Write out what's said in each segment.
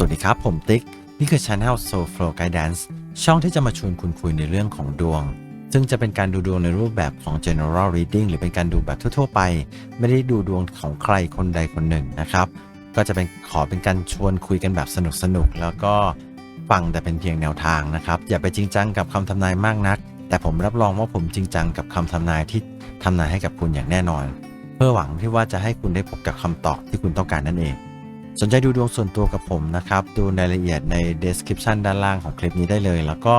สวัสดีครับ ผมติ๊ก นี่คือ Channel Soul Flow Guidance ช่องที่จะมาชวนคุณคุยในเรื่องของดวง ซึ่งจะเป็นการดูดวงในรูปแบบของ general reading หรือเป็นการดูแบบทั่วๆไป ไม่ได้ดูดวงของใครคนใดคนหนึ่งนะครับ ก็จะเป็นขอเป็นการชวนคุยกันแบบสนุกๆ แล้วก็ฟังแต่เป็นเพียงแนวทางนะครับ อย่าไปจริงจังกับคำทำนายมากนัก แต่ผมรับรองว่าผมจริงจังกับคำทำนายที่ทำนายให้กับคุณอย่างแน่นอน เพื่อหวังที่ว่าจะให้คุณได้พบกับคำตอบที่คุณต้องการนั่นเอง สนใจดูดวงส่วนตัวกับผมนะครับ ดูรายละเอียดใน description ด้านล่างของคลิปนี้ได้เลย แล้วก็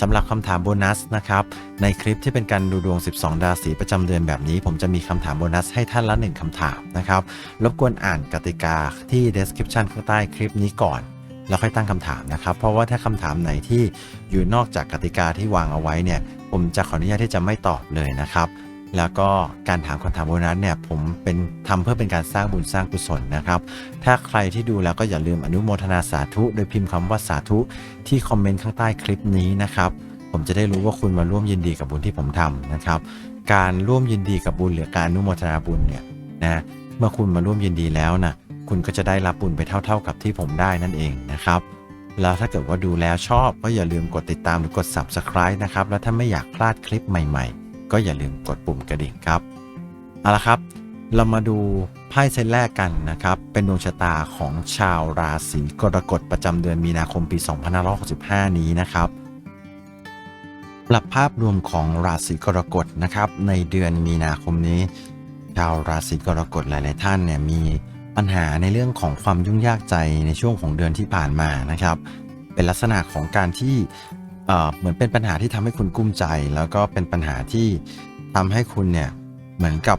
สำหรับคำถามโบนัสนะครับ ในคลิปที่เป็นการดูดวง 12 ราศีประจำเดือนแบบนี้ ผมจะมีคำถามโบนัสให้ท่านละ 1คำถามนะครับ รบกวนอ่านกติกาที่ description ข้างใต้คลิปนี้ก่อน แล้วค่อยตั้งคำถามนะครับ เพราะว่าถ้าคำถามไหนที่อยู่นอกจากกติกาที่วางเอาไว้เนี่ย ผมจะขออนุญาตที่จะไม่ตอบเลยนะครับ แล้วก็การถามคำถามโบนัสเนี่ยผมเป็นทำเพื่อเป็นการสร้างบุญสร้างกุศลนะครับ ถ้าใครที่ดูแล้วก็อย่าลืมอนุโมทนาสาธุ โดยพิมพ์คำว่าสาธุที่คอมเมนต์ข้างใต้คลิปนี้นะครับผมจะได้รู้ว่าคุณมาร่วมยินดีกับบุญที่ผมทำนะครับ การร่วมยินดีกับบุญหรือการอนุโมทนาบุญเนี่ยนะเมื่อคุณมาร่วมยินดีแล้วนะคุณก็จะได้รับบุญไปเท่า ๆกับที่ผมได้นั่นเองนะครับแล้วถ้าเกิดว่าดูแล้วชอบก็อย่าลืมกดติดตามหรือกด subscribe นะครับ แล้วถ้าไม่อยากพลาดคลิปใหม่ๆ ก็อย่าลืมกดปุ่มกระดิ่งครับเอาละครับ เรามาดูไพ่เซตแรกกันนะครับ เป็นดวงชะตาของชาวราศีกรกฎประจำเดือนมีนาคมปี 2565 นี้นะครับหลับภาพรวมของราศีกรกฎนะครับในเดือนมีนาคมนี้ชาวราศีกรกฎหลาย ๆ ท่านเนี่ยมีปัญหาในเรื่องของความยุ่งยากใจในช่วงของเดือนที่ผ่านมานะครับ เป็นลักษณะของการที่ เหมือนเป็นปัญหาที่ทำให้คุณกุ้มใจ แล้วก็เป็นปัญหาที่ทำให้คุณเนี่ยเหมือนกับ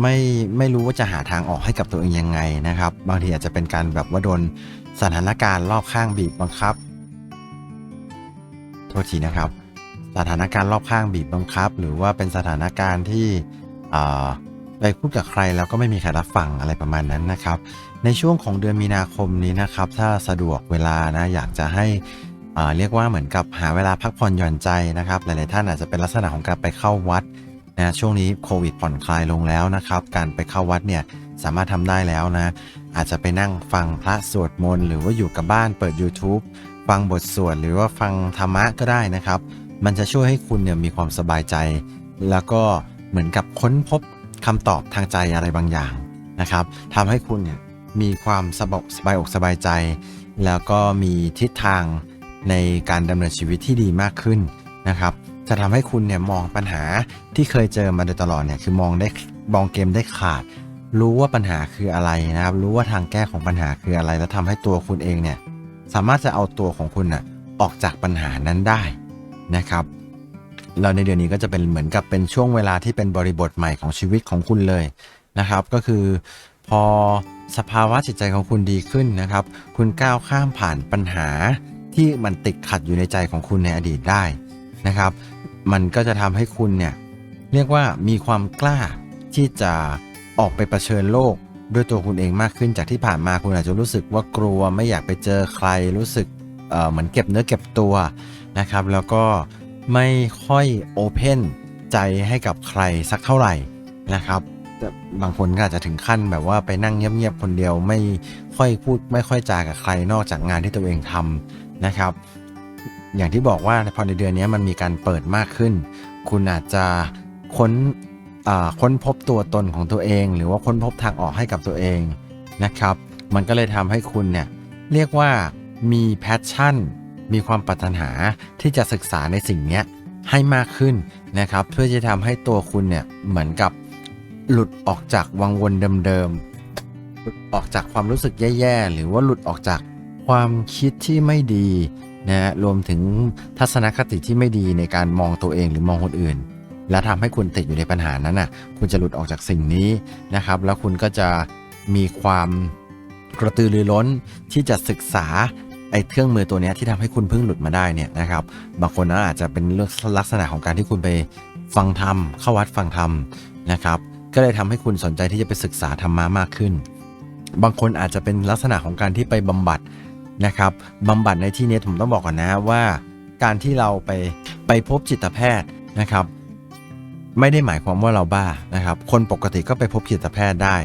ไม่ไม่รู้ว่าจะหาทางออกให้กับตัวเองยังไงนะครับ บางทีอาจจะเป็นการแบบว่าโดนสถานการณ์รอบข้างบีบบังคับ โทษทีนะครับ สถานการณ์รอบข้างบีบบังคับ หรือว่าเป็นสถานการณ์ที่ไปพูดกับใครแล้วก็ไม่มีใครรับฟังอะไรประมาณนั้นนะครับ ในช่วงของเดือนมีนาคมนี้นะครับ ถ้าสะดวกเวลานะอยากจะให้ เอ่อเรียกว่าเหมือนกับหาเวลาพักผ่อนหย่อนใจนะครับ หลาย ๆ ท่านอาจจะเป็นลักษณะของการไปเข้าวัดนะช่วงนี้โควิดผ่อนคลายลงแล้วนะครับ การไปเข้าวัดเนี่ยสามารถทำได้แล้วนะ อาจจะไปนั่งฟังพระสวดมนต์หรือว่าอยู่กับบ้านเปิด YouTube ฟังบทสวดหรือว่าฟังธรรมะก็ได้นะครับ มันจะช่วยให้คุณเนี่ยมีความสบายใจ แล้วก็เหมือนกับค้นพบคำตอบทางใจอะไรบางอย่างนะครับทำให้คุณเนี่ยมีความสบสบายอกสบายใจ แล้วก็มีทิศทาง ในการดำเนินชีวิตที่ดีมากขึ้นนะครับ จะทำให้คุณเนี่ยมองปัญหาที่เคยเจอมาโดยตลอดเนี่ยคือมองได้มองเกมได้ขาด รู้ว่าปัญหาคืออะไรนะครับ รู้ว่าทางแก้ของปัญหาคืออะไร แล้วทำให้ตัวคุณเองเนี่ยสามารถจะเอาตัวของคุณน่ะออกจากปัญหานั้นได้นะครับเราในเดือนนี้ก็จะเป็นเหมือนกับเป็นช่วงเวลาที่เป็นบริบทใหม่ของชีวิตของคุณเลยนะครับ ก็คือพอสภาวะจิตใจของคุณดีขึ้นนะครับ คุณก้าวข้ามผ่านปัญหา ที่มันติดขัดอยู่ในใจของคุณในอดีตได้นะครับ มันก็จะทำให้คุณเนี่ยเรียกว่ามีความกล้าที่จะออกไปเผชิญโลกด้วยตัวคุณเองมากขึ้นจากที่ผ่านมาคุณอาจจะรู้สึกว่ากลัวไม่อยากไปเจอใครรู้สึกเเหมือนเก็บเนื้อเก็บตัวนะครับ แล้วก็ไม่ค่อยโอเพนใจให้กับใครสักเท่าไหร่นะครับบางคนก็อาจจะถึงขั้นแบบว่าไปนั่งเงียบๆคนเดียวไม่ค่อยพูดไม่ค่อยจากับใครนอกจากงานที่ตัวเองทำ นะครับ อย่างที่บอกว่าพอในเดือนนี้มันมีการเปิดมากขึ้น คุณอาจจะค้นค้นพบตัวตนของตัวเอง หรือว่าค้นพบทางออกให้กับตัวเองนะครับ มันก็เลยทำให้คุณเนี่ยเรียกว่ามีแพชชั่น มีความปรารถนาที่จะศึกษาในสิ่งนี้ให้มากขึ้นนะครับ เพื่อจะทำให้ตัวคุณเนี่ยเหมือนกับหลุดออกจากวังวนเดิมๆหลุดออกจากความรู้สึกแย่ๆ หรือว่าหลุดออกจาก ความคิดที่ไม่ดีนะฮะรวมถึงทัศนคติที่ไม่ดีในการมองตัวเองหรือมองคนอื่น และทำให้คุณติดอยู่ในปัญหานั้นน่ะคุณจะหลุดออกจากสิ่งนี้นะครับ แล้วคุณก็จะมีความกระตือรือร้นที่จะศึกษาไอ้เครื่องมือตัวนี้ที่ทำให้คุณเพิ่งหลุดมาได้เนี่ยนะครับ บางคนนะอาจจะเป็นเรื่องลักษณะของการที่คุณไปฟังธรรมเข้าวัดฟังธรรมนะครับ ก็เลยทำให้คุณสนใจที่จะไปศึกษาธรรมะมากขึ้น บางคนอาจจะเป็นลักษณะของการที่ไปบำบัด นะครับบำบัดในที่นี้ผมต้องบอกก่อนนะว่าการที่เราไปไปพบจิตแพทย์นะครับ ไม่ได้หมายความว่าเราบ้านะครับ คนปกติก็ไปพบจิตแพทย์ได้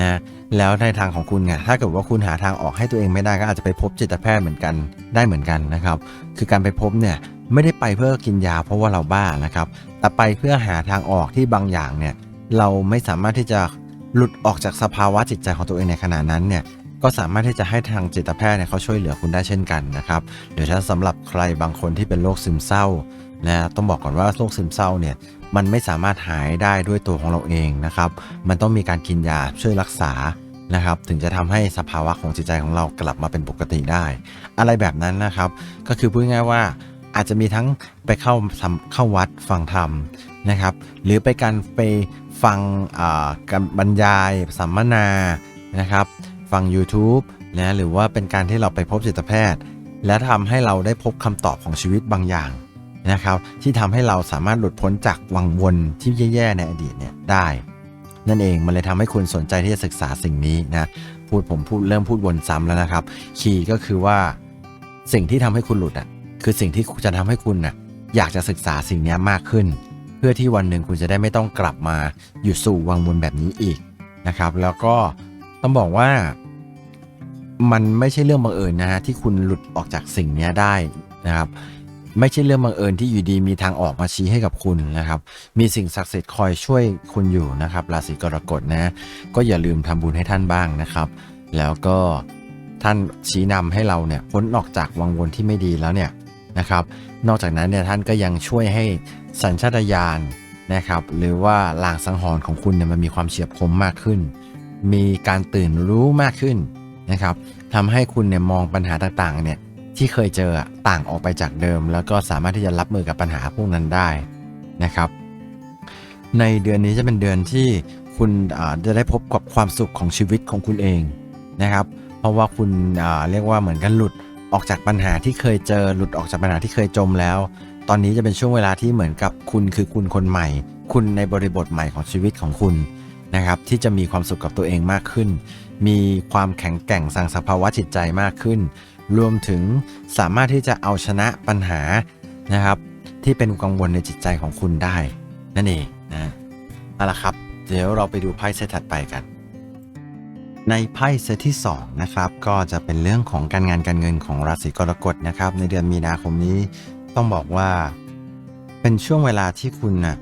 นะแล้วในทางของคุณเนี่ยถ้าเกิดว่าคุณหาทางออกให้ตัวเองไม่ได้ก็อาจจะไปพบจิตแพทย์เหมือนกันได้เหมือนกันนะครับ คือการไปพบเนี่ยไม่ได้ไปเพื่อกินยาเพราะว่าเราบ้านะครับ แต่ไปเพื่อหาทางออกที่บางอย่างเนี่ยเราไม่สามารถที่จะหลุดออกจากสภาวะจิตใจของตัวเองในขณะนั้นเนี่ย ก็สามารถที่จะให้ทางจิตแพทย์เนี่ยเขาช่วยเหลือคุณได้เช่นกันนะครับหรือถ้าสำหรับใครบางคนที่เป็นโรคซึมเศร้านะต้องบอกก่อนว่าโรคซึมเศร้าเนี่ยมันไม่สามารถหายได้ด้วยตัวของเราเองนะครับมันต้องมีการกินยาช่วยรักษานะครับถึงจะทำให้สภาวะของจิตใจของเรากลับมาเป็นปกติได้ อะไรแบบนั้นนะครับก็คือพูดง่ายว่าอาจจะมีทั้งไปเข้าทำเข้าวัดฟังธรรมนะครับหรือไปการไปฟังอ่าการบรรยายสัมมนานะครับ ฟัง YouTube นะหรือว่าเป็นการที่เราไปพบจิตแพทย์ และทำให้เราได้พบคำตอบของชีวิตบางอย่างนะครับ ที่ทำให้เราสามารถหลุดพ้นจากวังวนที่แย่ๆในอดีตเนี่ยได้ นั่นเองมันเลยทำให้คุณสนใจที่จะศึกษาสิ่งนี้นะพูดผมพูดเริ่มพูดวนซ้ำแล้วนะครับคีย์ก็คือว่าสิ่งที่ทำให้คุณหลุดอะคือสิ่งที่จะทำให้คุณน่ะอยากจะศึกษาสิ่งนี้มากขึ้น เพื่อที่วันหนึ่งคุณจะได้ไม่ต้องกลับมาอยู่สู่วังวนแบบนี้อีกนะครับ แล้วก็ ต้องบอกว่า มันไม่ใช่เรื่องบังเอิญนะฮะที่คุณหลุดออกจากสิ่งนี้ได้นะครับ ไม่ใช่เรื่องบังเอิญที่อยู่ดีมีทางออกมาชี้ให้กับคุณนะครับ มีสิ่งศักดิ์สิทธิ์คอยช่วยคุณอยู่นะครับ ราศีกรกฎนะ ก็อย่าลืมทำบุญให้ท่านบ้างนะครับ แล้วก็ท่านชี้นำให้เราเนี่ยพ้นออกจากวังวนที่ไม่ดีแล้วเนี่ยนะครับ นอกจากนั้นเนี่ยท่านก็ยังช่วยให้สัญชาตญาณนะครับ หรือว่าลางสังหรณ์ของคุณเนี่ยมันมีความเฉียบคมมากขึ้น มีการตื่นรู้มากขึ้นนะครับทำให้คุณเนี่ยมองปัญหาต่างๆเนี่ยที่เคยเจอต่างออกไปจากเดิม แล้วก็สามารถที่จะรับมือกับปัญหาพวกนั้นได้นะครับ ในเดือนนี้จะเป็นเดือนที่คุณจะได้พบกับความสุขของชีวิตของคุณเองนะครับ เพราะว่าคุณเรียกว่าเหมือนกันหลุดออกจากปัญหาที่เคยเจอหลุดออกจากปัญหาที่เคยจมแล้ว ตอนนี้จะเป็นช่วงเวลาที่เหมือนกับคุณคือคุณคนใหม่ คุณในบริบทใหม่ของชีวิตของคุณ นะครับที่จะมีความสุขกับตัวเองมากขึ้น มีความแข็งแกร่งสั่งสภาวะจิตใจมากขึ้น รวมถึงสามารถที่จะเอาชนะปัญหานะครับ ที่เป็นกังวลในจิตใจของคุณได้ นั่นเองนะเอาละครับ เดี๋ยวเราไปดูไพ่เซตถัดไปกัน ในไพ่เซตที่2นะครับก็จะเป็นเรื่องของการงานการเงินของราศีกรกฎนะครับ ในเดือนมีนาคมนี้ต้องบอกว่า เป็นช่วงเวลาที่คุณนะ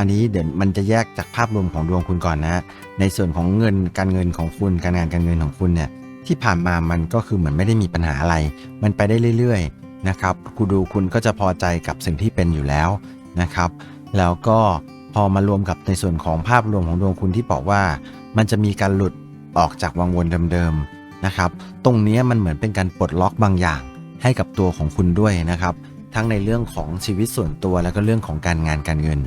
อันนี้เดี๋ยวมันจะแยกจากภาพรวมของดวงคุณก่อนนะในส่วนของเงินการเงินของคุณการงานการเงินของคุณเนี่ยที่ผ่านมามันก็คือเหมือนไม่ได้มีปัญหาอะไร มันไปได้เรื่อยๆนะครับคุณดูคุณก็จะพอใจกับสิ่งที่เป็นอยู่แล้วนะครับ แล้วก็พอมารวมกับในส่วนของภาพรวมของดวงคุณที่บอกว่า มันจะมีการหลุดออกจากวังวนเดิมๆนะครับ ตรงนี้มันเหมือนเป็นการปลดล็อกบางอย่างให้กับตัวของคุณด้วยนะครับ ทั้งในเรื่องของชีวิตส่วนตัวแล้วก็เรื่องของการงานการเงิน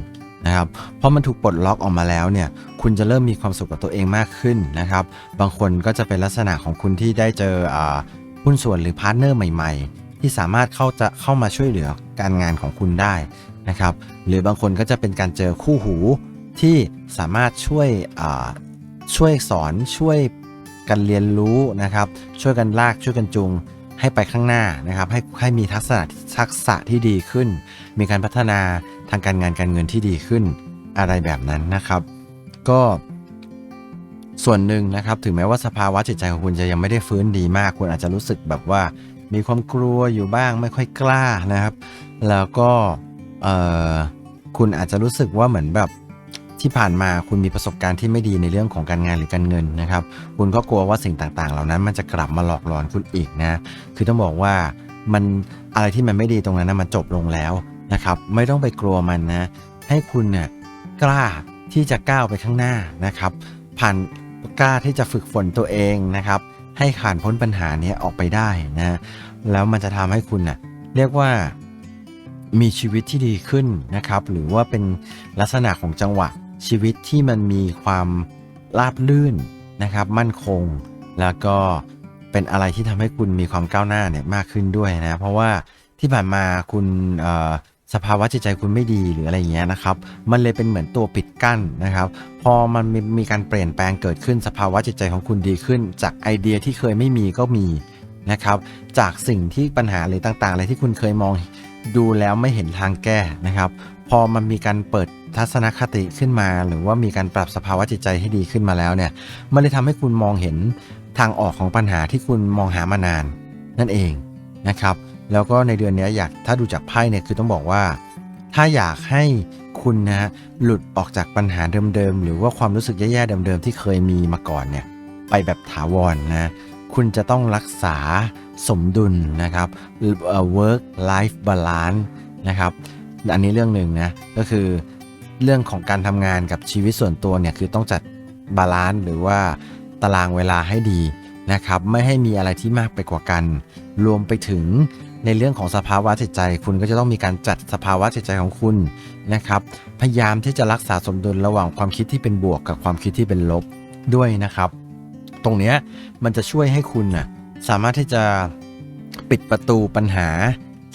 นะครับเพราะมันถูกปลดล็อกออกมาแล้วเนี่ยคุณจะเริ่มมีความสุขกับตัวเองมากขึ้นนะครับบางคนก็จะเป็นลักษณะของคุณที่ได้เจอหุ้นส่วนหรือพาร์ทเนอร์ใหม่ ๆ ที่สามารถเข้าจะเข้ามาช่วยเหลือการงานของคุณได้นะครับหรือบางคนก็จะเป็นการเจอคู่หูที่สามารถช่วยช่วยสอนช่วยกันเรียนรู้นะครับ ช่วยกันลากช่วยกันจูงให้ไปข้างหน้านะครับ ให้ให้มีทักษะทักษะที่ดีขึ้น มีการพัฒนาางการงานการเงินที่ดีขึ้นอะไรแบบนั้นนะครับ ก็ส่วนหนึ่งนะครับ ถึงแม้ว่าสภาวะจิตใจของคุณจะยังไม่ได้ฟื้นดีมาก คุณอาจจะรู้สึกแบบว่ามีความกลัวอยู่บ้างไม่ค่อยกล้านะครับ แล้วก็คุณอาจจะรู้สึกว่าเหมือนแบบที่ผ่านมาคุณมีประสบการณ์ที่ไม่ดีในเรื่องของการงานหรือการเงินนะครับ คุณก็กลัวว่าสิ่งต่างๆ เหล่านั้นมันจะกลับมาหลอกหลอนคุณอีกนะ คือต้องบอกว่ามันอะไรที่มันไม่ดีตรงนั้นนะมันจบลงแล้ว นะครับ ไม่ต้องไปกลัวมันนะ ให้คุณเนี่ยกล้าที่จะก้าวไปข้างหน้านะครับ ผ่านกล้าที่จะฝึกฝนตัวเองนะครับ ให้ผ่านพ้นปัญหานี้ออกไปได้นะแล้วมันจะทำให้คุณน่ะเรียกว่ามีชีวิตที่ดีขึ้นนะครับ หรือว่าเป็นลักษณะของจังหวะชีวิตที่มันมีความราบลื่นนะครับ มั่นคง แล้วก็เป็นอะไรที่ทำให้คุณมีความก้าวหน้าเนี่ยมากขึ้นด้วยนะ เพราะว่าที่ผ่านมาคุณ สภาวะจิตใจคุณไม่ดีหรืออะไรอย่างเงี้ยนะครับ มันเลยเป็นเหมือนตัวปิดกั้นนะครับ พอมันมีมีการเปลี่ยนแปลงเกิดขึ้นสภาวะจิตใจของคุณดีขึ้น จากไอเดียที่เคยไม่มีก็มีนะครับ จากสิ่งที่ปัญหาอะไรต่างๆอะไรที่คุณเคยมองดูแล้วไม่เห็นทางแก้นะครับ พอมันมีการเปิดทัศนคติขึ้นมา หรือว่ามีการปรับสภาวะจิตใจให้ดีขึ้นมาแล้วเนี่ย มันเลยทำให้คุณมองเห็นทางออกของปัญหาที่คุณมองหามานานนั่นเองนะครับ แล้วก็ในเดือนนี้อยากถ้าดูจากไพ่เนี่ยคือต้องบอกว่า ถ้าอยากให้คุณนะฮะหลุดออกจากปัญหาเดิมๆหรือว่าความรู้สึกแย่ๆเดิมๆที่เคยมีมาก่อนเนี่ยไปแบบถาวรนะคุณจะต้องรักษาสมดุลนะครับเอ่อ work life balance นะครับอันนี้เรื่องหนึ่งนะก็คือเรื่องของการทำงานกับชีวิตส่วนตัวเนี่ยคือต้องจัดบาลานซ์หรือว่าตารางเวลาให้ดีนะครับไม่ให้มีอะไรที่มากไปกว่ากัน รวมไปถึง ในเรื่องของสภาวะจิตใจ คุณก็จะต้องมีการจัดสภาวะจิตใจของคุณนะครับ พยายามที่จะรักษาสมดุลระหว่างความคิดที่เป็นบวกกับความคิดที่เป็นลบด้วยนะครับ ตรงเนี้ยมันจะช่วยให้คุณน่ะสามารถที่จะปิดประตูปัญหา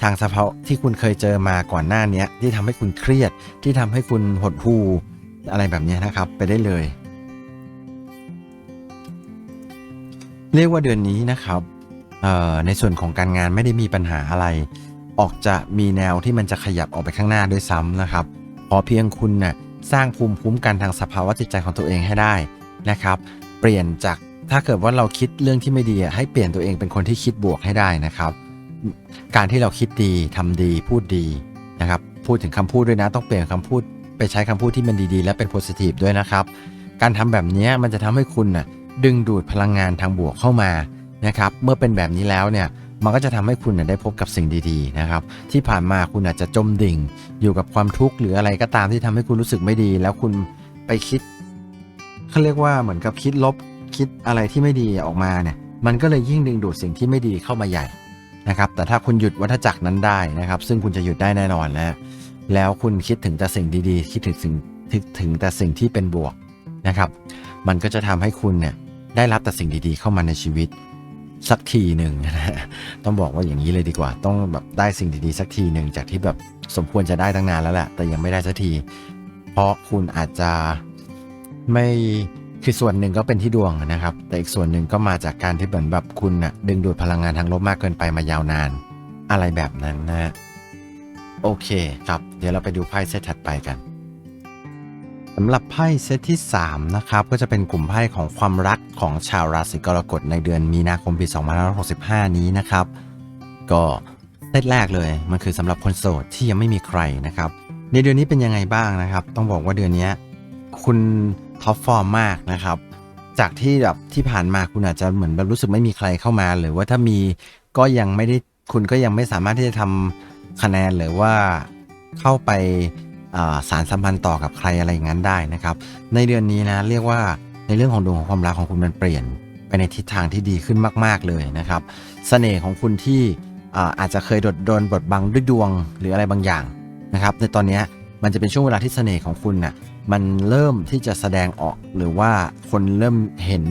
ทางสภาวะที่คุณเคยเจอมาก่อนหน้านี้ที่ทำให้คุณเครียด ที่ทำให้คุณหดหู่อะไรแบบนี้นะครับ ไปได้เลย เรียกว่าเดือนนี้นะครับ ในส่วนของการงานไม่ได้มีปัญหาอะไร ออกจะมีแนวที่มันจะขยับออกไปข้างหน้าด้วยซ้ำนะครับ พอเพียงคุณน่ะสร้างภูมิคุ้มกันทางสภาวะจิตใจของตัวเองให้ได้นะครับ เปลี่ยนจากถ้าเกิดว่าเราคิดเรื่องที่ไม่ดีให้เปลี่ยนตัวเองเป็นคนที่คิดบวกให้ได้นะครับ การที่เราคิดดีทำดีพูดดีนะครับ พูดถึงคำพูดด้วยนะ ต้องเปลี่ยนคำพูด ไปใช้คำพูดที่มันดีๆ และเป็นโพสิทีฟด้วยนะครับ การทำแบบนี้มันจะทำให้คุณน่ะดึงดูดพลังงานทางบวกเข้ามา นะครับเมื่อเป็นแบบนี้แล้วเนี่ยมันก็จะทำให้คุณน่ะได้พบกับสิ่งดีๆนะครับที่ผ่านมาคุณอาจจะจมดิ่ง อยู่กับความทุกข์หรืออะไรก็ตามที่ทำให้คุณรู้สึกไม่ดี แล้วคุณไปคิดเขาเรียกว่าเหมือนกับคิดลบคิดอะไรที่ไม่ดีออกมาเนี่ยมันก็เลยยิ่งดึงดูดสิ่งที่ไม่ดีเข้ามาใหญ่นะครับแต่ถ้าคุณหยุดวัฏจักรนั้นได้นะครับ ซึ่งคุณจะหยุดได้แน่นอนแล้วแล้วคุณคิดถึงแต่สิ่งดีๆ คิดถึงสิ่งถึงถึงแต่สิ่งที่เป็นบวกนะครับ มันก็จะทำให้คุณเนี่ยได้รับแต่สิ่งดีๆ เข้ามาในชีวิต สักทีหนึ่งนะฮะต้องบอกว่าอย่างนี้เลยดีกว่า ต้องแบบได้สิ่งดีๆสักทีหนึ่งจากที่แบบสมควรจะได้ตั้งนานแล้วแหละแต่ยังไม่ได้สักที เพราะคุณอาจจะไม่คือส่วนหนึ่งก็เป็นที่ดวงนะครับ แต่อีกส่วนหนึ่งก็มาจากการที่เหมือนแบบคุณนะดึงดูดพลังงานทางลบมากเกินไปมายาวนาน อะไรแบบนั้นนะฮะโอเคครับ เดี๋ยวเราไปดูไพ่เซตถัดไปกัน สำหรับไพ่เซตที่ 3 นะครับ ก็จะเป็นกลุ่มไพ่ของความรักของชาวราศีกรกฎในเดือนมีนาคมปี 2565 นี้นะครับ ก็เซตแรกเลยมันคือสำหรับคนโสดที่ยังไม่มีใครนะครับ ในเดือนนี้เป็นยังไงบ้างนะครับ ต้องบอกว่าเดือนนี้คุณท็อปฟอร์มมากนะครับ จากที่แบบที่ผ่านมาคุณอาจจะเหมือนแบบรู้สึกไม่มีใครเข้ามา หรือว่าถ้ามีก็ยังไม่ได้คุณก็ยังไม่สามารถที่จะทำคะแนนหรือว่าเข้าไป สารสัมพันธ์ต่อกับใครอะไรอย่างนั้นได้นะครับ ในเดือนนี้นะเรียกว่าในเรื่องของดวงของความรักของคุณมันเปลี่ยนไปในทิศทางที่ดีขึ้นมาก ๆเลยนะครับเสน่ห์ของคุณที่อาอาจจะเคยโดดโดนบดบังด้วยดวงหรืออะไรบางอย่างนะครับ ในตอนนี้มันจะเป็นช่วงเวลาที่เสน่ห์ของคุณน่ะมันเริ่มที่จะแสดงออกหรือว่าคนเริ่มเห็น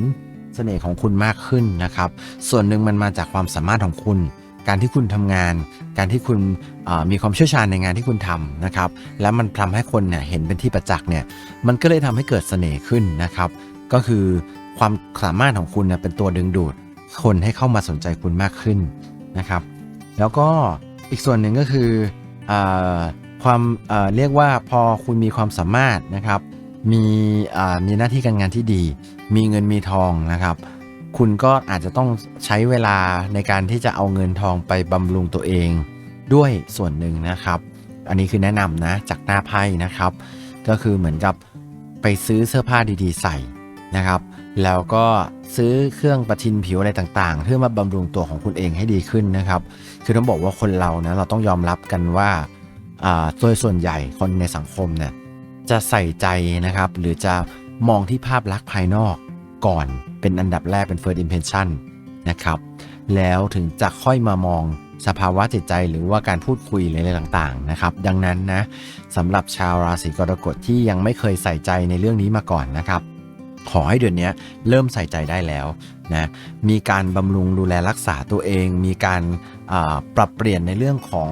เสน่ห์ของคุณมากขึ้นนะครับ ส่วนหนึ่งมันมาจากความสามารถของคุณ การที่คุณทำงาน การที่คุณมีความเชี่ยวชาญในงานที่คุณทำนะครับ แล้วมันทำให้คนเนี่ยเห็นเป็นที่ประจักษ์เนี่ย มันก็เลยทำให้เกิดเสน่ห์ขึ้นนะครับ ก็คือความสามารถของคุณเนี่ยเป็นตัวดึงดูดคนให้เข้ามาสนใจคุณมากขึ้นนะครับ แล้วก็อีกส่วนหนึ่งก็คืออความเเรียกว่าพอคุณมีความสามารถนะครับ มีมีหน้าที่การงานที่ดี มีเงินมีทองนะครับ คุณก็อาจจะต้องใช้เวลาในการที่จะเอาเงินทองไปบำรุงตัวเองด้วยส่วนหนึ่งนะครับ อันนี้คือแนะนำนะจากหน้าไพ่นะครับ ก็คือเหมือนกับไปซื้อเสื้อผ้าดีๆ ใส่นะครับ แล้วก็ซื้อเครื่องประทินผิวอะไรต่างๆ เพื่อมาบำรุงตัวของคุณเองให้ดีขึ้นนะครับ คือต้องบอกว่าคนเรานะเราต้องยอมรับกันว่าอ่าโดยส่วนใหญ่คนในสังคมเนี่ยจะใส่ใจนะครับ หรือจะมองที่ภาพลักษณ์ภายนอกก่อน เป็นอันดับแรกเป็น first impression นะครับแล้วถึงจะค่อยมามองสภาวะจิตใจหรือว่าการพูดคุยอะไรต่างๆนะครับ ดังนั้นนะสำหรับชาวราศีกรกฎที่ยังไม่เคยใส่ใจในเรื่องนี้มาก่อนนะครับ ขอให้เดือนนี้เริ่มใส่ใจได้แล้วนะมีการบำรุงดูแลรักษาตัวเอง มีการปรับเปลี่ยนในเรื่องของ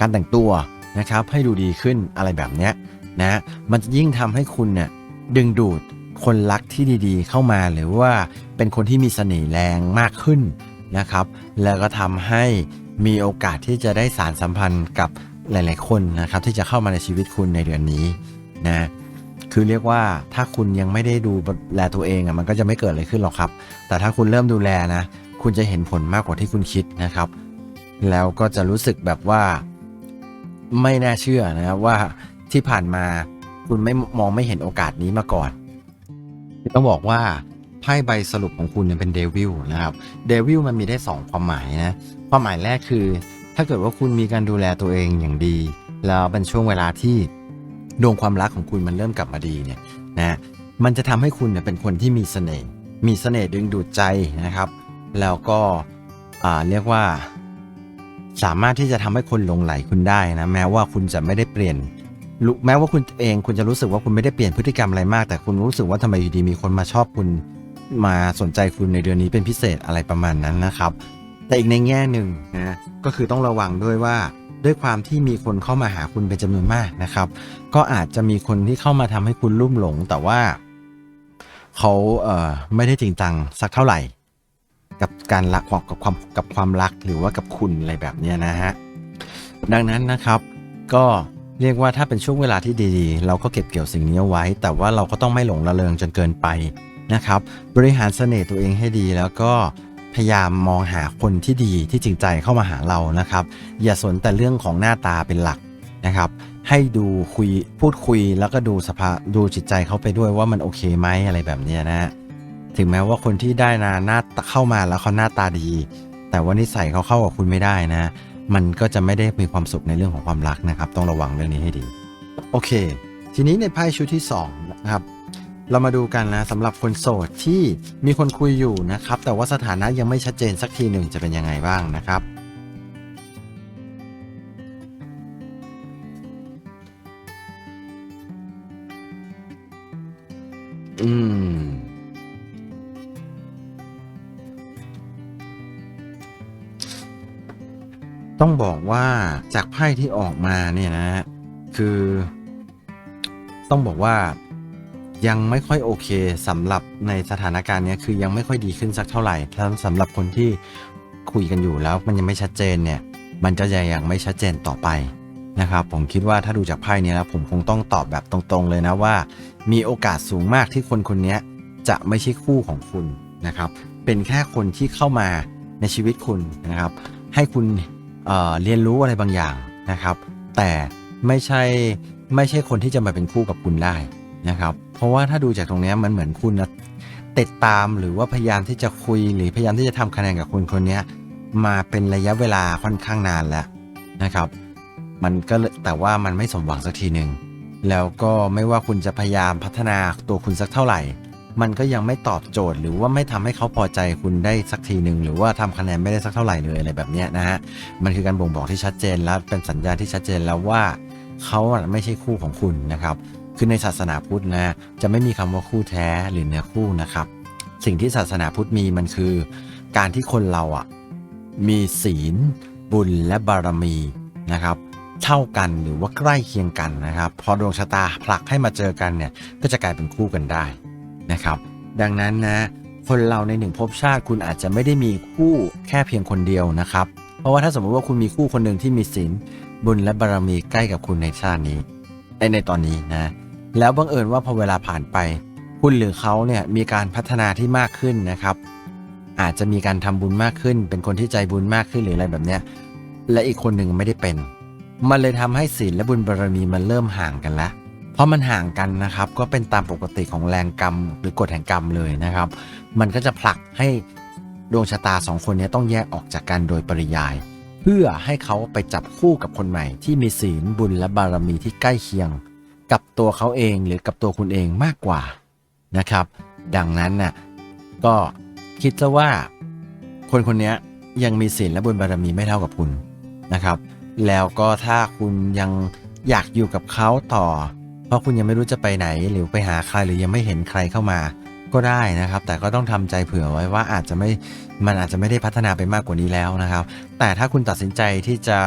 การแต่งตัวนะครับ ให้ดูดีขึ้นอะไรแบบนี้นะมันจะยิ่งทำให้คุณเนี่ยดึงดูด คนรักที่ดีๆ เข้ามาหรือว่าเป็นคนที่มีเสน่ห์แรงมากขึ้นนะครับ แล้วก็ทำให้มีโอกาสที่จะได้สารสัมพันธ์กับหลายๆคนนะครับ ที่จะเข้ามาในชีวิตคุณในเดือนนี้นะคือเรียกว่าถ้าคุณยังไม่ได้ดูแลตัวเองอะมันก็จะไม่เกิดอะไรขึ้นหรอกครับ แต่ถ้าคุณเริ่มดูแลนะคุณจะเห็นผลมากกว่าที่คุณคิดนะครับ แล้วก็จะรู้สึกแบบว่าไม่น่าเชื่อนะครับว่าที่ผ่านมาคุณไม่มองไม่เห็นโอกาสนี้มาก่อน ต้องบอกว่าไพ่ใบสรุปของคุณเนี่ยเป็นเดวิลนะครับเดวิลมันมีได้สองความหมายนะ ความหมายแรกคือ ถ้าเกิดว่าคุณมีการดูแลตัวเองอย่างดี แล้วเป็นช่วงเวลาที่ดวงความรักของคุณมันเริ่มกลับมาดีเนี่ยนะมันจะทำให้คุณเนี่ยเป็นคนที่มีเสน่ห์มีเสน่ห์ดึงดูดใจนะครับ แล้วก็เรียกว่า สามารถที่จะทำให้คนหลงไหลคุณได้นะแม้ว่าคุณจะไม่ได้เปลี่ยน รู้แม้ว่าคุณเองคุณจะรู้สึกว่าคุณไม่ได้เปลี่ยนพฤติกรรมอะไรมาก แต่คุณรู้สึกว่าทำไมอยู่ดีมีคนมาชอบคุณ มาสนใจคุณในเดือนนี้เป็นพิเศษอะไรประมาณนั้นนะครับ แต่อีกในแง่หนึ่งนะก็คือต้องระวังด้วยว่าด้วยความที่มีคนเข้ามาหาคุณเป็นจำนวนมากนะครับ ก็อาจจะมีคนที่เข้ามาทำให้คุณลุ่มหลง แต่ว่าเขาเอ่อไม่ได้จริงจังสักเท่าไหร่ กับการรักความกับความกับความรักหรือว่ากับคุณอะไรแบบนี้นะฮะดังนั้นนะครับ ก็ เรียกว่าถ้าเป็นช่วงเวลาที่ดีๆ เราก็เก็บเกี่ยวสิ่งนี้เอาไว้ แต่ว่าเราก็ต้องไม่หลงระเริงจนเกินไปนะครับ บริหารเสน่ห์ตัวเองให้ดี แล้วก็พยายามมองหาคนที่ดีที่จริงใจเข้ามาหาเรานะครับ อย่าสนแต่เรื่องของหน้าตาเป็นหลักนะครับ ให้ดูคุยพูดคุยแล้วก็ดูสภาดูจิตใจเขาไปด้วยว่ามันโอเคไหมอะไรแบบนี้นะฮะถึงแม้ว่าคนที่ได้นาหน้าเข้ามาแล้วเขาหน้าตาดี แต่ว่านิสัยเขาเข้ากับคุณไม่ได้นะ มันก็จะไม่ได้มีความสุขในเรื่องของความรักนะครับ ต้องระวังเรื่องนี้ให้ดี โอเค ทีนี้ในไพ่ชุดที่2นะครับเรามาดูกันนะสำหรับคนโสดที่มีคนคุยอยู่นะครับ แต่ว่าสถานะยังไม่ชัดเจนสักทีหนึ่งจะเป็นยังไงบ้างนะครับอืม ต้องบอกว่าจากไพ่ที่ออกมาเนี่ยนะคือ ต้องบอกว่ายังไม่ค่อยโอเคสำหรับในสถานการณ์เนี้ยคือยังไม่ค่อยดีขึ้นสักเท่าไหร่ถ้าสำหรับคนที่คุยกันอยู่แล้วมันยังไม่ชัดเจนเนี่ย มันจะยังไม่ชัดเจนต่อไปนะครับ ผมคิดว่าถ้าดูจากไพ่นี้แล้วผมคงต้องตอบแบบตรงๆเลยนะว่า มีโอกาสสูงมากที่คนคนนี้จะไม่ใช่คู่ของคุณนะครับ เป็นแค่คนที่เข้ามาในชีวิตคุณนะครับ ให้คุณ เอ่อเรียนรู้อะไรบางอย่างนะครับ แต่ไม่ใช่ไม่ใช่คนที่จะมาเป็นคู่กับคุณได้นะครับ เพราะว่าถ้าดูจากตรงนี้มันเหมือนคุณนะติดตามหรือว่าพยายามที่จะคุยหรือพยายามที่จะทำคะแนนกับคนคนนี้มาเป็นระยะเวลาค่อนข้างนานแล้วนะครับ มันก็แต่ว่ามันไม่สมหวังสักทีหนึ่งแล้วก็ไม่ว่าคุณจะพยายามพัฒนาตัวคุณสักเท่าไหร่ มันก็ยังไม่ตอบโจทย์ หรือว่าไม่ทำให้เขาพอใจคุณได้สักทีหนึ่งหรือว่าทำคะแนนไม่ได้สักเท่าไหร่เลยอะไรแบบนี้นะฮะมันคือการบ่งบอกที่ชัดเจนแล้วเป็นสัญญาณที่ชัดเจนแล้วว่าเขาไม่ใช่คู่ของคุณนะครับคือในศาสนาพุทธนะจะไม่มีคำว่าคู่แท้หรือเนื้อคู่นะครับ สิ่งที่ศาสนาพุทธมีมันคือ การที่คนเราอะมีศีล บุญและบารมีนะครับเท่ากันหรือว่าใกล้เคียงกันนะครับ พอดวงชะตาผลักให้มาเจอกันเนี่ยก็จะกลายเป็นคู่กันได้ นะครับ ดังนั้นนะคนเราในหนึ่งภพชาติคุณอาจจะไม่ได้มีคู่แค่เพียงคนเดียวนะครับ เพราะว่าถ้าสมมติว่าคุณมีคู่คนหนึ่งที่มีศีลบุญและบารมีใกล้กับคุณในชาตินี้ในในตอนนี้นะ แล้วบังเอิญว่าพอเวลาผ่านไป คุณหรือเขาเนี่ยมีการพัฒนาที่มากขึ้นนะครับ อาจจะมีการทำบุญมากขึ้น เป็นคนที่ใจบุญมากขึ้นหรืออะไรแบบเนี้ยและอีกคนหนึ่งไม่ได้เป็น มันเลยทำให้ศีลและบุญบารมีมันเริ่มห่างกันแล้ว เพราะมันห่างกันนะครับก็เป็นตามปกติของแรงกรรมหรือกฎแห่งกรรมเลยนะครับ มันก็จะผลักให้ดวงชะตาสองคนนี้ต้องแยกออกจากกันโดยปริยาย เพื่อให้เขาไปจับคู่กับคนใหม่ ที่มีศีลบุญและบารมีที่ใกล้เคียง กับตัวเขาเองหรือกับตัวคุณเองมากกว่านะครับ ดังนั้นน่ะก็คิดซะว่าคนคนนี้ยังมีศีลและบุญบารมีไม่เท่ากับคุณนะครับ แล้วก็ถ้าคุณยังอยากอยู่กับเขาต่อ เพราะคุณยังไม่รู้จะไปไหนหรือไปหาใครหรือยังไม่เห็นใครเข้ามาก็ได้นะครับ แต่ก็ต้องทำใจเผื่อไว้ว่าอาจจะไม่มันอาจจะไม่ได้พัฒนาไปมากกว่านี้แล้วนะครับ แต่ถ้าคุณตัดสินใจที่จะ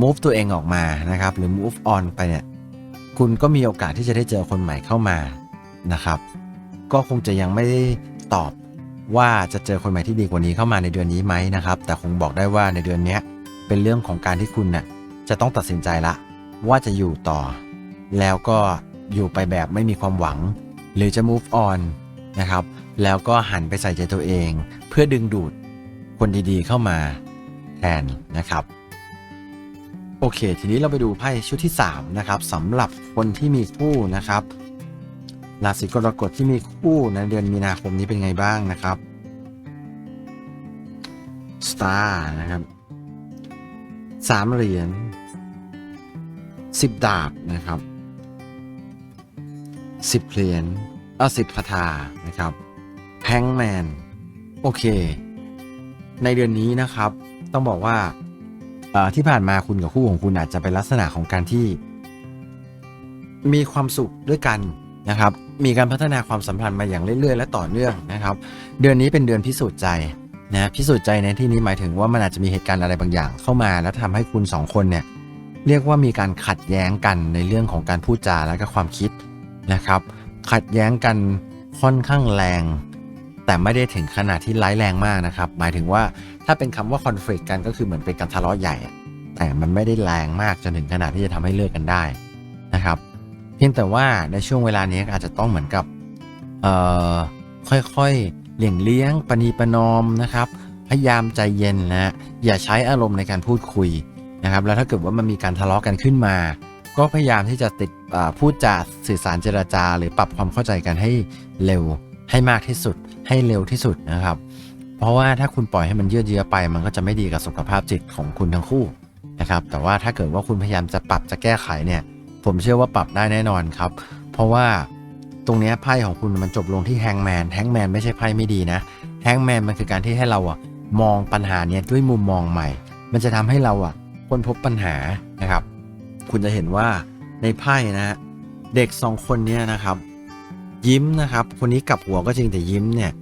move ตัวเองออกมานะครับ หรือ move on ไปเนี่ยคุณก็มีโอกาสที่จะได้เจอคนใหม่เข้ามานะครับ ก็คงจะยังไม่ได้ตอบว่าจะเจอคนใหม่ที่ดีกว่านี้เข้ามาในเดือนนี้ไหมนะครับ แต่คงบอกได้ว่าในเดือนนี้เป็นเรื่องของการที่คุณน่ะจะต้องตัดสินใจละว่าจะอยู่ต่อ แล้วก็อยู่ไปแบบไม่มีความหวัง หรือจะ move on นะครับ แล้วก็หันไปใส่ใจตัวเอง เพื่อดึงดูดคนดีๆเข้ามาแทนนะครับ โอเค ทีนี้เราไปดูไพ่ชุดที่ 3 นะครับสำหรับคนที่มีคู่นะครับราศีกรกฎที่มีคู่ในเดือนมีนาคมนี้เป็นไงบ้างนะครับ Star นะครับสามเหรียญสิบดาบนะครับ สิบเหรียญเอาสิบคาถานะครับแพงแมนโอเค ในเดือนนี้นะครับ ต้องบอกว่าที่ผ่านมาคุณกับคู่ของคุณอาจจะเป็นลักษณะของการที่ มีความสุขด้วยกันนะครับ มีการพัฒนาความสัมพันธ์มาอย่างเรื่อยๆ และต่อเนื่องนะครับ เดือนนี้เป็นเดือนพิสูจน์ใจนะพิสูจน์ใจในที่นี้หมายถึงว่ามันอาจจะมีเหตุการณ์อะไรบางอย่างเข้ามา แล้วทำให้คุณสองคนเนี่ยเรียกว่ามีการขัดแย้งกันในเรื่องของการพูดจาและก็ความคิด นะครับ ขัดแย้งกันค่อนข้างแรง แต่ไม่ได้ถึงขนาดที่ร้ายแรงมากนะครับ หมายถึงว่าถ้าเป็นคำว่า conflict กันก็คือเหมือนเป็นการทะเลาะใหญ่ แต่มันไม่ได้แรงมากจนถึงขนาดที่จะทำให้เลิกกันได้นะครับ เพียงแต่ว่าในช่วงเวลานี้อาจจะต้องเหมือนกับค่อยๆเลี่ยงเลี้ยงปณีประนอมนะครับ พยายามใจเย็นนะอย่าใช้อารมณ์ในการพูดคุยนะครับ แล้วถ้าเกิดว่ามันมีการทะเลาะกันขึ้นมา ก็พยายามที่จะติดพูดจาสื่อสารเจรจา หรือปรับความเข้าใจกันให้เร็วให้มากที่สุด ให้เร็วที่สุดนะครับ เพราะว่าถ้าคุณปล่อยให้มันยืดเยื้อไป มันก็จะไม่ดีกับสุขภาพจิตของคุณทั้งคู่นะครับ แต่ว่าถ้าเกิดว่าคุณพยายามจะปรับจะแก้ไขเนี่ย ผมเชื่อว่าปรับได้แน่นอนครับ เพราะว่าตรงนี้ไพ่ของคุณมันจบลงที่แฮงแมนแฮงแมนไม่ใช่ไพ่ไม่ดีนะแฮงแมนมันคือการที่ให้เราอะมองปัญหาเนี้ยด้วยมุมมองใหม่ มันจะทำให้เราอะค้นพบปัญหานะครับ คุณจะเห็นว่าในไพ่นะฮะเด็กสองคนเนี้ยนะครับ ยิ้มนะครับ คนนี้กลับหัวก็จริงแต่ยิ้มเนี่ย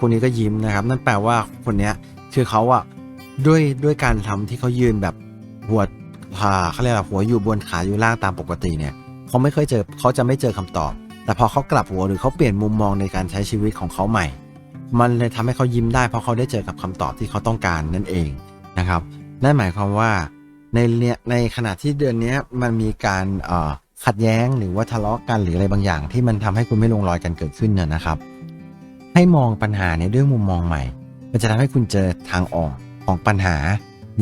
คนนี้ก็ยิ้มนะครับ นั่นแปลว่าคนเนี้ยคือเขาอะด้วยด้วยการทำที่เขายืนแบบหัวอ่าเขาเรียกว่าหัวอยู่บนขาอยู่ล่างตามปกติเนี่ยเขาไม่เคยเจอเขาจะไม่เจอคำตอบ แต่พอเขากลับหัวหรือเขาเปลี่ยนมุมมองในการใช้ชีวิตของเขาใหม่ มันเลยทำให้เขายิ้มได้เพราะเขาได้เจอกับคำตอบที่เขาต้องการนั่นเองนะครับนั่นหมายความว่า ในเนี่ยในขณะที่เดือนนี้มันมีการขัดแย้งหรือว่าทะเลาะกันหรืออะไรบางอย่าง ที่มันทำให้คุณไม่ลงรอยกันเกิดขึ้นเนี่ยนะครับ ให้มองปัญหาเนี่ยด้วยมุมมองใหม่ มันจะทำให้คุณเจอทางออกของปัญหา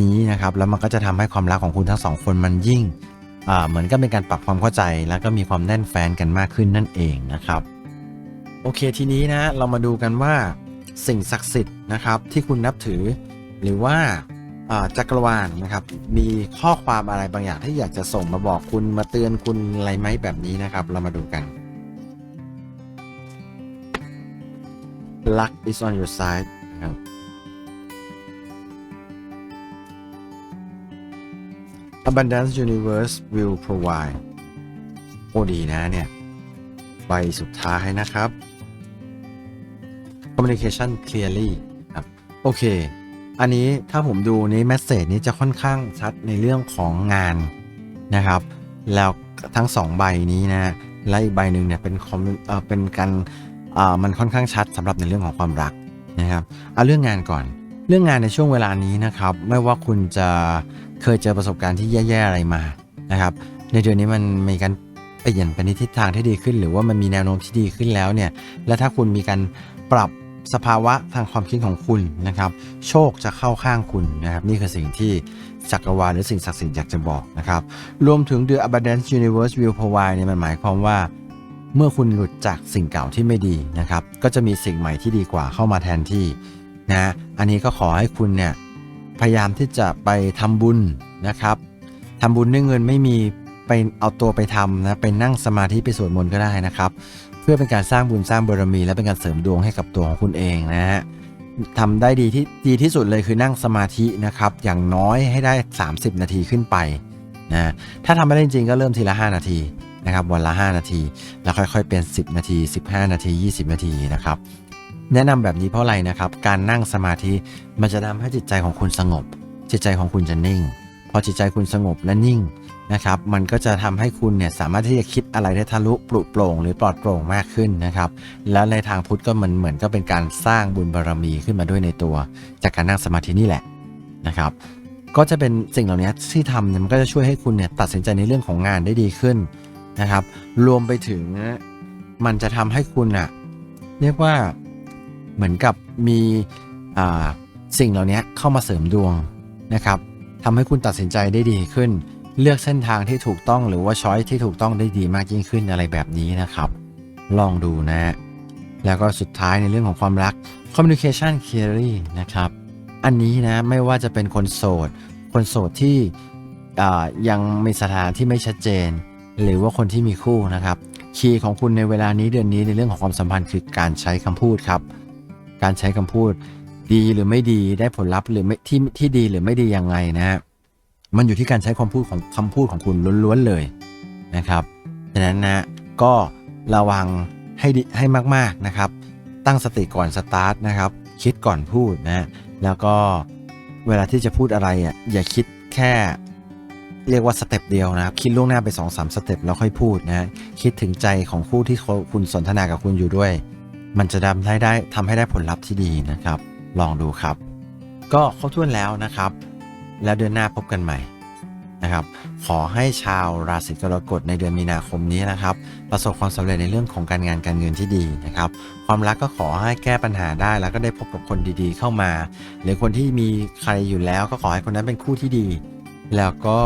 นี้นะครับ แล้วมันก็จะทำให้ความรักของคุณทั้งสองคนมันยิ่งเหมือนกับเป็นการปรับความเข้าใจ แล้วก็มีความแน่นแฟนกันมากขึ้นนั่นเองนะครับ โอเคทีนี้นะเรามาดูกันว่าสิ่งศักดิ์สิทธิ์นะครับที่คุณนับถือ หรือว่า จักรวาลนะครับ มีข้อความอะไรบางอย่างที่อยากจะส่งมาบอกคุณมาเตือนคุณอะไรไหมแบบนี้นะครับ เรามาดูกัน luck is on your side นะครับ abundance universe will provide โอ้ดีนะเนี่ย ใบสุดท้ายนะครับ communication clearly ครับ โอเค อันนี้ถ้าผมดูนี้แมสเซจนี้จะค่อนข้างชัดในเรื่องของงานนะครับ แล้วทั้งสองใบนี้นะและอีกใบหนึ่งเนี่ยเป็นคอมเออเป็นการอ่ามันค่อนข้างชัดสำหรับในเรื่องของความรักนะครับเอาเรื่องงานก่อน เรื่องงานในช่วงเวลานี้นะครับ ไม่ว่าคุณจะเคยเจอประสบการณ์ที่แย่ๆอะไรมานะครับ ในเดือนนี้มันมีการเปลี่ยนไปในทิศทางที่ดีขึ้น หรือว่ามันมีแนวโน้มที่ดีขึ้นแล้วเนี่ย และถ้าคุณมีการปรับ สภาวะทางความคิดของคุณนะครับ โชคจะเข้าข้างคุณนะครับ นี่คือสิ่งที่จักรวาลหรือสิ่งศักดิ์สิทธิ์อยากจะบอกนะครับ รวมถึง The Abundance Universe Will Provide เนี่ยมันหมายความว่า เมื่อคุณหลุดจากสิ่งเก่าที่ไม่ดีนะครับ ก็จะมีสิ่งใหม่ที่ดีกว่าเข้ามาแทนที่นะอันนี้ก็ขอให้คุณเนี่ยพยายามที่จะไปทำบุญนะครับทำบุญด้วยเงินไม่มีไปเอาตัวไปทำนะไปนั่งสมาธิไปสวดมนต์ก็ได้นะครับ พื่อเป็นการสร้างบุญสร้างบารมี และเป็นการเสริมดวงให้กับตัวของคุณเองนะฮะทำได้ดีที่ดีที่สุดเลยคือนั่งสมาธินะครับ อย่างน้อยให้ได้ 30 นาทีขึ้นไปนะถ้าทำไม่ได้จริงก็เริ่มทีละ 5 นาทีนะครับ วันละ 5 นาที แล้วค่อยๆเป็น 10 นาที 15 นาที 20 นาทีนะครับ แนะนำแบบนี้เพราะอะไรนะครับ การนั่งสมาธิมันจะทำให้จิตใจของคุณสงบ จิตใจของคุณจะนิ่ง พอจิตใจคุณสงบและนิ่ง นะครับ มันก็จะทำให้คุณเนี่ยสามารถที่จะคิดอะไรได้ทะลุปลุโปร่งหรือปลอดโปร่งมากขึ้นนะครับ แล้วในทางพุทธก็มันเหมือนก็เป็นการสร้างบุญบารมีขึ้นมาด้วยในตัว จากการนั่งสมาธินี่แหละนะครับ ก็จะเป็นสิ่งเหล่านี้ที่ทำเนี่ยมันก็จะช่วยให้คุณเนี่ยตัดสินใจในเรื่องของงานได้ดีขึ้นนะครับ รวมไปถึงมันจะทำให้คุณอะเรียกว่าเหมือนกับมีอ่าสิ่งเหล่านี้เข้ามาเสริมดวงนะครับทำให้คุณตัดสินใจได้ดีขึ้น เลือกเส้นทางที่ถูกต้องหรือว่าช้อยที่ถูกต้องได้ดีมากยิ่งขึ้นอะไรแบบนี้นะครับ ลองดูนะ แล้วก็สุดท้ายในเรื่องของความรัก communication theory นะครับ อันนี้นะไม่ว่าจะเป็นคนโสด คนโสดที่ยังมีสถานที่ไม่ชัดเจน หรือว่าคนที่มีคู่นะครับคีย์ของคุณในเวลานี้เดือนนี้ในเรื่องของความสัมพันธ์คือการใช้คำพูดครับ การใช้คำพูดดีหรือไม่ดีได้ผลลัพธ์หรือไม่ที่ที่ดีหรือไม่ดียังไงนะฮะ มันอยู่ที่การใช้ความพูดของคำพูดของคุณล้วนๆเลยนะครับฉะนั้นนะก็ระวังให้ให้มากๆนะครับ ตั้งสติก่อนสตาร์ทนะครับ คิดก่อนพูดนะแล้วก็เวลาที่จะพูดอะไรอะอย่าคิดแค่เรียกว่าสเต็ปเดียวนะครับ คิดล่วงหน้าไป2อสสเต็ปแล้วค่อยพูดนะคิดถึงใจของคู่ที่คุณสนทนากับคุณอยู่ด้วย มันจะทำให้ได้ทำให้ได้ผลลัพธ์ที่ดีนะครับ ลองดูครับ ก็ครบถ้วนแล้วนะครับ แล้วเดือนหน้าพบกันใหม่นะครับ ขอให้ชาวราศีกรกฎในเดือนมีนาคมนี้นะครับ ประสบความสำเร็จในเรื่องของการงานการเงินที่ดีนะครับ ความรักก็ขอให้แก้ปัญหาได้ แล้วก็ได้พบกับคนดีๆเข้ามา หรือคนที่มีใครอยู่แล้วก็ขอให้คนนั้นเป็นคู่ที่ดี แล้วก็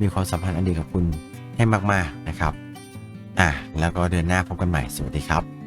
มีความสัมพันธ์อันดีกับคุณให้มากๆนะครับ อะแล้วก็เดือนหน้าพบกันใหม่ สวัสดีครับ